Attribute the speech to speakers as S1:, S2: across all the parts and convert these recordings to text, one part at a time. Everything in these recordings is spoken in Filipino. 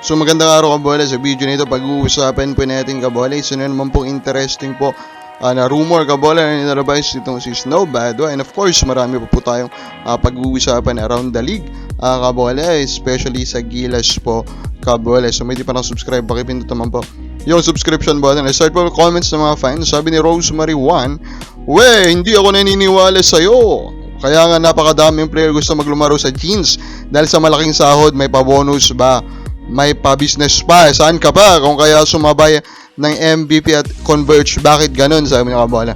S1: So magandang araw kabola sa video na ito pag-uusapan po natin kabola isa na naman pong interesting po ah, na rumor kabola na inilabas itong si Snow Badwa and of course marami pa po tayong ah, pag-uusapan around the league ah, kabola especially sa Gilas po kabola so may di pa nakasubscribe pakipindot naman po yung subscription button. I start po comments ng mga fans. Sabi ni Rosemary 1 We, hindi ako naniniwala sa'yo. Kaya nga napakadaming player gusto maglumaro sa jeans. Dahil sa malaking sahod may pa-bonus ba may pa-business pa. Saan ka pa? Kung kaya sumabay ng MVP at Converge, bakit ganun? Sabi niya kabola.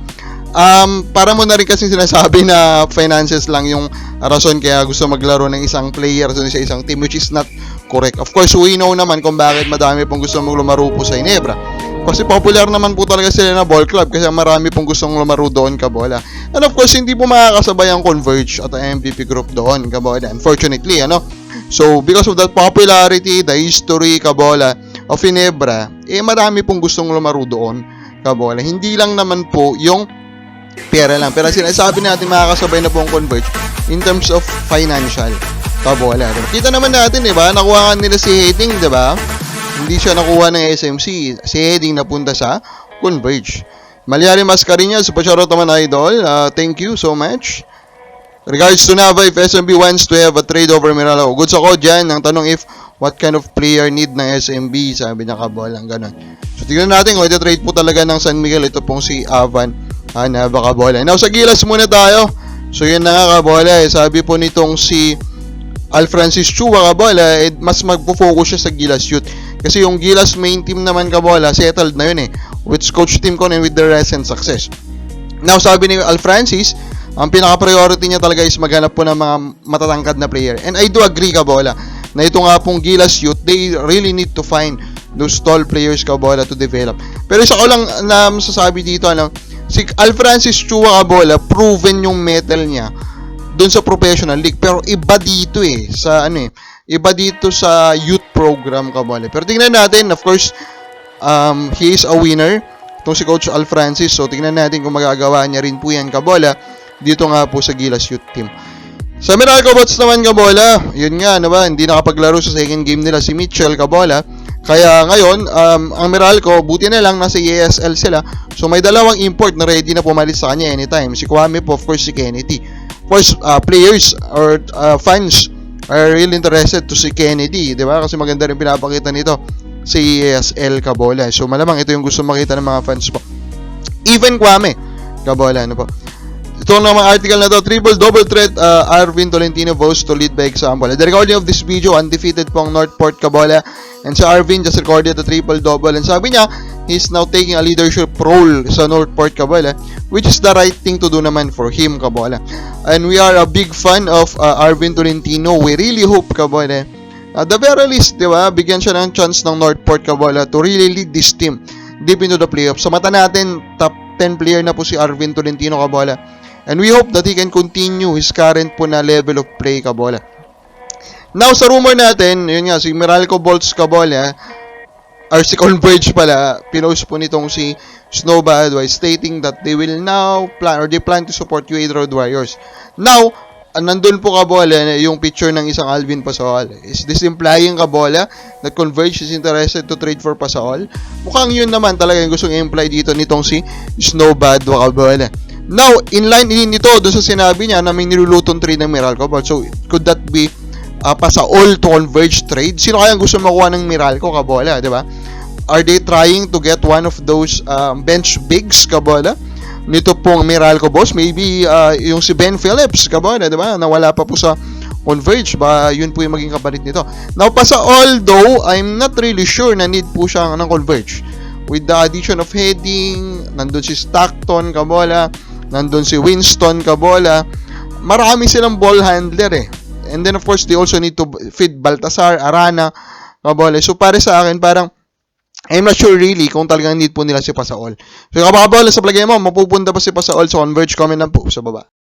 S1: Um, para mo na rin kasi sinasabi na finances lang yung rason kaya gusto maglaro ng isang player dun sa isang team which is not correct. Of course, we know naman kung bakit madami pong gusto maglumaro po sa Inebra. Kasi popular naman po talaga sila na ball club kasi marami pong gustong lumaro doon kabola. And of course, hindi po makakasabay ang Converge at ang MVP group doon kabola. Unfortunately, ano? So, because of that popularity, the history, kabola, of Ginebra, eh marami pong gustong lumaro doon, kabola. Hindi lang naman po yung pera lang. Pero sinasabi natin makakasabay na po ang Converge in terms of financial, kabola. Kita naman natin, di ba? Nakuha nila si Heading, di ba? Hindi siya nakuha ng SMC. Si Heading napunta sa Converge. Malyari Mascarinas, super shoutout naman idol. Uh, thank you so much. Regards to Nava, if SMB wants to have a trade over Mirala, goods ako dyan. Ang tanong if what kind of player need ng SMB, sabi niya kabolang ganun. So tignan natin kung ito-trade po talaga ng San Miguel, ito pong si Avan ah, Nava kabola. Now sa Gilas muna tayo. So yun na nga kabola, eh. sabi po nitong si Al Francis Chua kabola, eh, mas magpo-focus siya sa Gilas Youth. Kasi yung Gilas main team naman kabola, settled na yun eh. With coach Tim Con and with the recent success. Now sabi ni Al Francis, ang pinaka-priority niya talaga is maghanap po ng mga matatangkad na player. And I do agree, Kabola, na ito nga pong Gilas Youth, they really need to find those tall players, Kabola, to develop. Pero isa ko lang na masasabi dito, ano, si Al Francis Chua, Kabola, proven yung metal niya doon sa professional league. Pero iba dito eh, sa ano eh, iba dito sa youth program, Kabola. Pero tingnan natin, of course, um, he is a winner. Itong si Coach Al Francis. So, tingnan natin kung magagawa niya rin po yan, Kabola dito nga po sa Gilas Youth Team. Sa Miracle Bots naman Kabola, yun nga, ano ba, hindi nakapaglaro sa second game nila si Mitchell Kabola. Kaya ngayon, um, ang Meralco, buti na lang nasa ESL sila. So may dalawang import na ready na pumalit sa kanya anytime. Si Kwame po, of course, si Kennedy. Of course, uh, players or uh, fans are really interested to si Kennedy, di ba? Kasi maganda rin pinapakita nito si ESL Kabola. So malamang ito yung gusto makita ng mga fans po. Even Kwame Kabola, ano po. Ito ang mga article na to, triple double threat, uh, Arvin Tolentino vows to lead by example. At the recording of this video, undefeated po ang Northport Cabola. And sa Arvin just recorded a triple double. And sabi niya, he's now taking a leadership role sa Northport Cabola, which is the right thing to do naman for him, Cabola. And we are a big fan of uh, Arvin Tolentino. We really hope, Cabola, at the very least, di ba, bigyan siya ng chance ng Northport Cabola to really lead this team deep into the playoffs. Sa mata natin, top 10 player na po si Arvin Tolentino Cabola. And we hope that he can continue his current po na level of play, Kabola. Now, sa rumor natin, yun nga, si Meralco Bolts Kabola, or si Converge pala, pinost po nitong si Snowba Advice stating that they will now plan, or they plan to support UA Road Warriors. Now, nandun po Kabola yung picture ng isang Alvin Pasol. Is this implying Kabola that Converge is interested to trade for Pasol? Mukhang yun naman talaga yung gustong i-imply dito nitong si Snowbad Kabola. Now, in line din ito doon sa sinabi niya na may nilulutong trade ng Meralco. But so, could that be uh, pa sa all to converge trade? Sino kaya gusto makuha ng Meralco, Kabola, di ba? Are they trying to get one of those um, bench bigs, Kabola? Nito pong Meralco boss, maybe uh, yung si Ben Phillips, Kabola, di ba? Nawala pa po sa Converge, ba yun po yung maging kapalit nito. Now, pa sa although, I'm not really sure na need po siya ng Converge. With the addition of heading, nandun si Stockton, Kabola, nandun si Winston Cabola, marami silang ball handler eh. And then of course, they also need to feed Baltasar, Arana, Cabola. So para sa akin, parang I'm not sure really kung talagang need po nila si Pasaol. So kapag Cabola sa plagay mo, mapupunta pa si Pasaol sa Converge comment lang po sa baba.